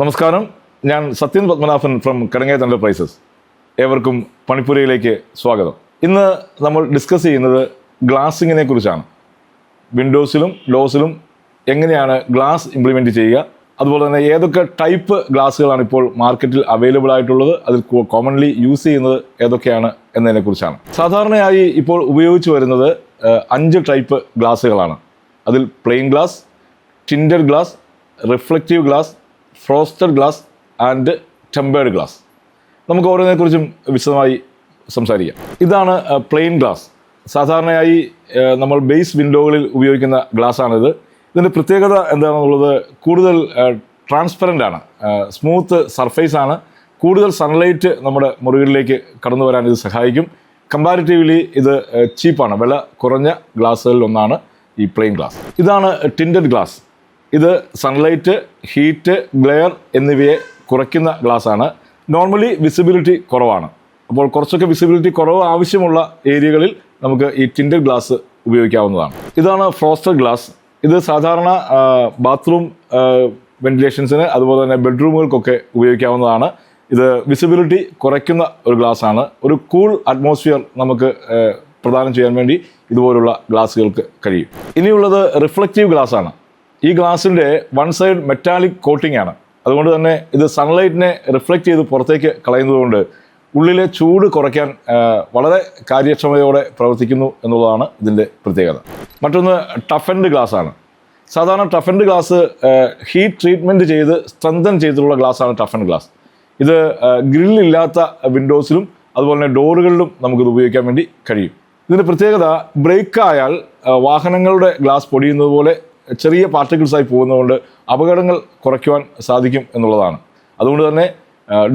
നമസ്കാരം. ഞാൻ Sathyan Padmanabhan from Kadangeth enterprises ഏവർക്കും പണിപ്പുരയിലേക്ക് സ്വാഗതം. ഇന്ന് നമ്മൾ ഡിസ്കസ് ചെയ്യുന്നത് ഗ്ലാസിങ്ങിനെ കുറിച്ചാണ്. വിൻഡോസിലും ഡോസിലും എങ്ങനെയാണ് ഗ്ലാസ് ഇംപ്ലിമെന്റ് ചെയ്യുക? അതുപോലെ തന്നെ ഏതൊക്കെ ടൈപ്പ് ഗ്ലാസ്സുകളാണ് ഇപ്പോൾ മാർക്കറ്റിൽ അവൈലബിൾ ആയിട്ടുള്ളത്? അതിൽ കോമൺലി യൂസ് ചെയ്യുന്നത് ഏതൊക്കെയാണ് എന്നതിനെക്കുറിച്ചാണ് സാധാരണയായി ഇപ്പോൾ ഉപയോഗിച്ച് വരുന്നത് അഞ്ച് ടൈപ്പ് ഗ്ലാസ്സുകളാണ് അതിൽ plain glass tinted glass reflective glass frosted glass and tempered glass. നമുക്ക് ഓരോന്നിനെക്കുറിച്ചും വിശദമായി സംസാരിക്കാം. ഇതാണ് പ്ലെയിൻ ഗ്ലാസ്. സാധാരണയായി നമ്മൾ ബേസ് വിൻഡോകളിൽ ഉപയോഗിക്കുന്ന ഗ്ലാസ്സാണിത് ഇതിന്റെ പ്രത്യേകത എന്താണെന്നുള്ളത് കൂടുതൽ ട്രാൻസ്പെറന്റ് ആണ്. സ്മൂത്ത് സർഫേസ് ആണ്. കൂടുതൽ സൺലൈറ്റ് നമ്മുടെ മുറികളിലേക്ക് കടന്നു വരാൻ ഇത് സഹായിക്കും. കമ്പാരിറ്റീവ്ലി ഇത് ചീപ്പാണ് വില കുറഞ്ഞ ഗ്ലാസ്സുകളിൽ ഒന്നാണ് ഈ പ്ലെയിൻ ഗ്ലാസ്. ഇതാണ് ടിൻഡഡ് ഗ്ലാസ് ഇത് സൺലൈറ്റ് ഹീറ്റ് ഗ്ലെയർ എന്നിവയെ കുറയ്ക്കുന്ന ഗ്ലാസ്സാണ് നോർമലി വിസിബിലിറ്റി കുറവാണ്. അപ്പോൾ കുറച്ചൊക്കെ വിസിബിലിറ്റി കുറവ് ആവശ്യമുള്ള ഏരിയകളിൽ നമുക്ക് ഈ ടിൻഡ് ഗ്ലാസ് ഉപയോഗിക്കാവുന്നതാണ്. ഇതാണ് ഫ്രോസ്റ്റർ ഗ്ലാസ് ഇത് സാധാരണ ബാത്റൂം വെന്റിലേഷൻസിന് അതുപോലെ തന്നെ ബെഡ്റൂമുകൾക്കൊക്കെ ഉപയോഗിക്കാവുന്നതാണ്. ഇത് വിസിബിലിറ്റി കുറയ്ക്കുന്ന ഒരു ഗ്ലാസ് ആണ്. ഒരു കൂൾ അറ്റ്മോസ്ഫിയർ നമുക്ക് പ്രദാനം ചെയ്യാൻ വേണ്ടി ഇതുപോലുള്ള ഗ്ലാസ്സുകൾക്ക് കഴിയും. ഇനിയുള്ളത് റിഫ്ലക്റ്റീവ് ഗ്ലാസ് ആണ്. ഈ ഗ്ലാസിന്റെ വൺ സൈഡ് മെറ്റാലിക് കോട്ടിംഗ് ആണ്. അതുകൊണ്ട് തന്നെ ഇത് സൺലൈറ്റിനെ റിഫ്ലക്റ്റ് ചെയ്ത് പുറത്തേക്ക് കളയുന്നതുകൊണ്ട് ഉള്ളിലെ ചൂട് കുറയ്ക്കാൻ വളരെ കാര്യക്ഷമതയോടെ പ്രവർത്തിക്കുന്നു എന്നുള്ളതാണ് ഇതിന്റെ പ്രത്യേകത. മറ്റൊന്ന് ടഫൻഡ് ഗ്ലാസ് ആണ്. സാധാരണ ടഫൻഡ് ഗ്ലാസ് ഹീറ്റ് ട്രീറ്റ്മെന്റ് ചെയ്ത് സ്ട്രെങ്തൻ ചെയ്തിട്ടുള്ള ഗ്ലാസ്സാണ് ടഫൻഡ് ഗ്ലാസ് ഇത് ഗ്രില്ലില്ലാത്ത വിൻഡോസിലും അതുപോലെ തന്നെ ഡോറുകളിലും നമുക്കിത് ഉപയോഗിക്കാൻ വേണ്ടി കഴിയും. ഇതിന്റെ പ്രത്യേകത ബ്രേക്ക് ആയാൽ ആ, വാഹനങ്ങളുടെ ഗ്ലാസ് പൊടിയുന്നത് പോലെ ചെറിയ പാർട്ടിക്കിൾസ് ആയി പോകുന്നതുകൊണ്ട് അപകടങ്ങൾ കുറയ്ക്കുവാൻ സാധിക്കും എന്നുള്ളതാണ്. അതുകൊണ്ട് തന്നെ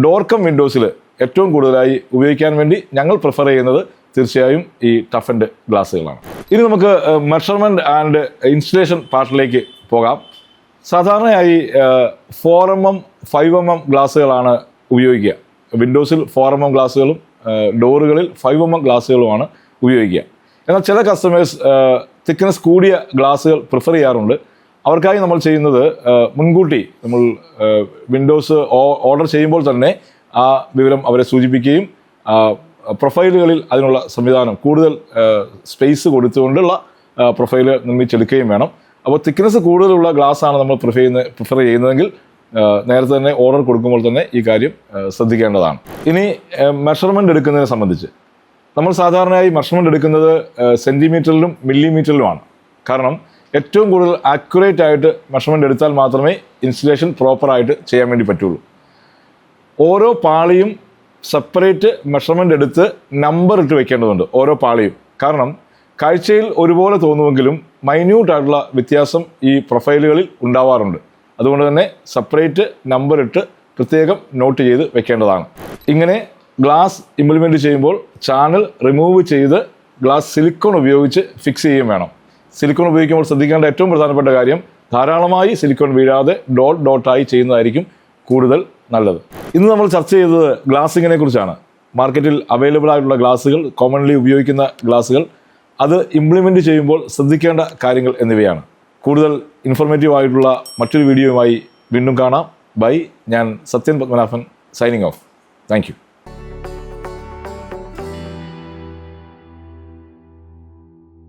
ഡോർക്കം വിൻഡോസിൽ ഏറ്റവും കൂടുതലായി ഉപയോഗിക്കാൻ വേണ്ടി ഞങ്ങൾ പ്രിഫർ ചെയ്യുന്നത് തീർച്ചയായും ഈ ടഫ് ആൻഡ് ഗ്ലാസ്സുകളാണ്. ഇനി നമുക്ക് മെഷർമെന്റ് ആൻഡ് ഇൻസ്റ്റലേഷൻ പാർട്ടിലേക്ക് പോകാം. സാധാരണയായി four M M five M M ഗ്ലാസ്സുകളാണ് ഉപയോഗിക്കുക. വിൻഡോസിൽ ഫോർ എം എം ഗ്ലാസ്സുകളും ഡോറുകളിൽ ഫൈവ് എം എം ഗ്ലാസ്സുകളുമാണ് ഉപയോഗിക്കുക. എന്നാൽ ചില കസ്റ്റമേഴ്സ് തിക്നെസ് കൂടിയ ഗ്ലാസ്സുകൾ പ്രിഫർ ചെയ്യാറുണ്ട്. അവർക്കായി നമ്മൾ ചെയ്യുന്നത് മുൻകൂട്ടി നമ്മൾ വിൻഡോസ് ഓർഡർ ചെയ്യുമ്പോൾ തന്നെ ആ വിവരം അവരെ സൂചിപ്പിക്കുകയും പ്രൊഫൈലുകളിൽ അതിനുള്ള സംവിധാനം കൂടുതൽ സ്പേസ് കൊടുത്തുകൊണ്ടുള്ള പ്രൊഫൈൽ നിർമ്മിച്ചെടുക്കുകയും വേണം. അപ്പോൾ തിക്നെസ് കൂടുതലുള്ള ഗ്ലാസ് ആണ് നമ്മൾ പ്രിഫർ ചെയ്യുന്ന പ്രിഫർ ചെയ്യുന്നതെങ്കിൽ നേരത്തെ തന്നെ ഓർഡർ കൊടുക്കുമ്പോൾ തന്നെ ഈ കാര്യം ശ്രദ്ധിക്കേണ്ടതാണ്. ഇനി മെഷർമെന്റ് എടുക്കുന്നതിനെ സംബന്ധിച്ച്. നമ്മൾ സാധാരണയായി മെഷർമെന്റ് എടുക്കുന്നത് സെന്റിമീറ്ററിലും മില്ലിമീറ്ററിലുമാണ് കാരണം ഏറ്റവും കൂടുതൽ ആക്യുറേറ്റ് ആയിട്ട് മെഷർമെന്റ് എടുത്താൽ മാത്രമേ ഇൻസ്റ്റലേഷൻ പ്രോപ്പറായിട്ട് ചെയ്യാൻ വേണ്ടി പറ്റുള്ളൂ. ഓരോ പാളിയും സെപ്പറേറ്റ് മെഷർമെന്റ് എടുത്ത് നമ്പർ ഇട്ട് വെക്കേണ്ടതുണ്ട് ഓരോ പാളിയും. കാരണം കാഴ്ചയിൽ ഒരുപോലെ തോന്നുമെങ്കിലും മൈന്യൂട്ടായിട്ടുള്ള വ്യത്യാസം ഈ പ്രൊഫൈലുകളിൽ ഉണ്ടാവാറുണ്ട്. അതുകൊണ്ട് തന്നെ സെപ്പറേറ്റ് നമ്പർ ഇട്ട് പ്രത്യേകം നോട്ട് ചെയ്ത് വെക്കേണ്ടതാണ്. ഇങ്ങനെ ഗ്ലാസ് ഇംപ്ലിമെന്റ് ചെയ്യുമ്പോൾ ചാനൽ റിമൂവ് ചെയ്ത് ഗ്ലാസ് സിലിക്കോൺ ഉപയോഗിച്ച് ഫിക്സ് ചെയ്യുകയും വേണം. സിലിക്കോൺ ഉപയോഗിക്കുമ്പോൾ ശ്രദ്ധിക്കേണ്ട ഏറ്റവും പ്രധാനപ്പെട്ട കാര്യം ധാരാളമായി സിലിക്കോൺ വീഴാതെ ഡോട്ട് ഡോട്ടായി ചെയ്യുന്നതായിരിക്കും കൂടുതൽ നല്ലത്. ഇന്ന് നമ്മൾ ചർച്ച ചെയ്തത് ഗ്ലാസിങ്ങിനെ കുറിച്ചാണ്. മാർക്കറ്റിൽ അവൈലബിൾ ആയിട്ടുള്ള ഗ്ലാസുകൾ കോമൺലി ഉപയോഗിക്കുന്ന ഗ്ലാസുകൾ അത് ഇംപ്ലിമെന്റ് ചെയ്യുമ്പോൾ ശ്രദ്ധിക്കേണ്ട കാര്യങ്ങൾ എന്നിവയാണ്. കൂടുതൽ ഇൻഫോർമേറ്റീവ് ആയിട്ടുള്ള മറ്റൊരു വീഡിയോയുമായി വീണ്ടും കാണാം. ബൈ ഞാൻ Sathyan Padmanabhan signing off thank